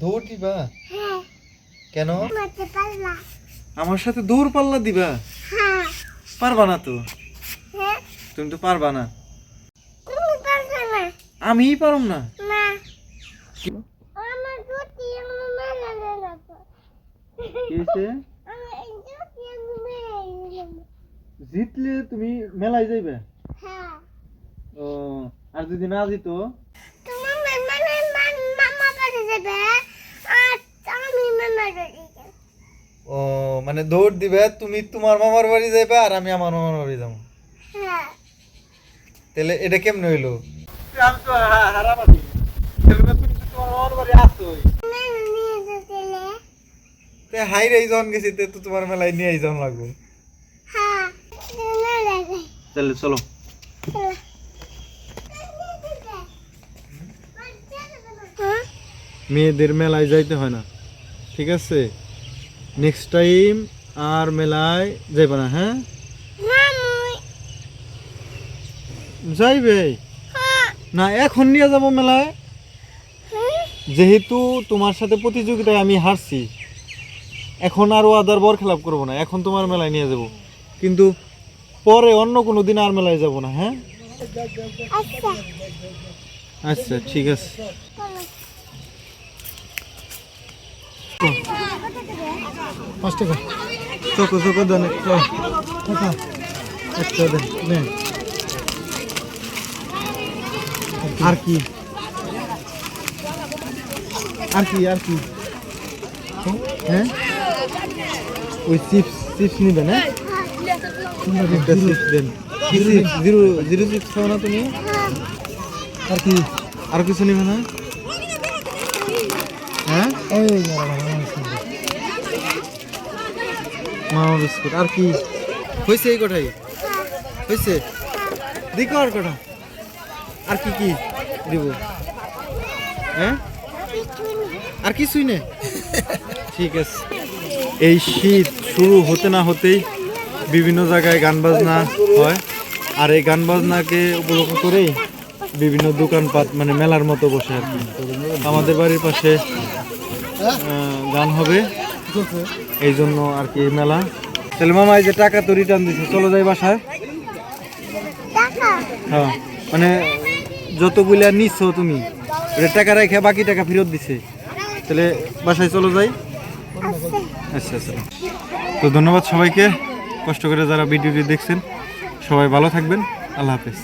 দৌড় দিবা? হ্যাঁ। কেন? আমার সাথে দৌড় পাল্লা দিবা? হ্যাঁ। পারবা না তো? হ্যাঁ। তুমি তো পারবা না। আমিই পারম না। আমি আমি জিতলে তুমি মেলায় যাইবে? হ্যাঁ। ও আর যদি না জিত তোমার মানে মামা বাড়ি যাবে আর আমি মামা বাড়ি যাব ও মানে দৌড় দিবে তুমি তোমার মামার বাড়ি যাইবে আর আমি আমার মামার বাড়ি যাব। হ্যাঁ। তাহলে এটা কেমনে হইল? যেতে তে হাই রে যখন গেছি তে তো তোমার মেলায় নিয়ে যখন লাগবে। হ্যাঁ তাহলে চলো। হ্যাঁ মেয়েদের মেলায় যাইতে হয় না। ঠিক আছে? নেক্সট টাইম আর মেলায় যাইবে না হ্যাঁ? যাইবে? হ্যাঁ। না এখন নিয়ে যাব মেলায়। হ্যাঁ। যেহেতু তোমার সাথে প্রতিযোগিতায় আমি হারছি এখন আরও আদার বর খেলাপ করব না এখন তোমার মেলায় নিয়ে যাব। কিন্তু পরে অন্য কোনো দিন আর মেলায় যাব না হ্যাঁ? আচ্ছা। আচ্ছা ঠিক আছে। পাঁচ টাকা। চোখো চোখো দেন একটা দেন নেন। আর কি? আর কি আর কি? হ্যাঁ? ওই চিপস চিপস নিবেন হ্যাঁ? একটা চিপস দেন। জিরো জিরো চিপস খাও না তুমি? আর কি? আর কিছু নিবে না হ্যাঁ মামা বিস্কুট। আর কি? হয়েছে এই কটাই হয়েছে দিক আর কটা আর কি কি দিব? হ্যাঁ? আর কিছুই নেই। ঠিক আছে। এই শীত শুরু হতে না হতেই বিভিন্ন জায়গায় গান বাজনা হয়। আর এই গান বাজনাকে উপলক্ষ করেই বিভিন্ন দোকানপাট মানে মেলার মতো বসে আর কি। আমাদের বাড়ির পাশে গান হবে। এই জন্য আর কি মেলা। তাহলে মামা এই যে টাকা তো রিটার্ন দিচ্ছে চলো যাই বাসায়। হ্যাঁ মানে যতগুলা নিচ্ছ তুমি এটা টাকা রেখে বাকি টাকা ফেরত দিছে। তাহলে বাসায় চলো যাই। আচ্ছা আচ্ছা। আচ্ছা তো ধন্যবাদ সবাইকে, কষ্ট করে যারা ভিডিওটি দেখছেন, সবাই ভালো থাকবেন, আল্লাহ হাফেজ।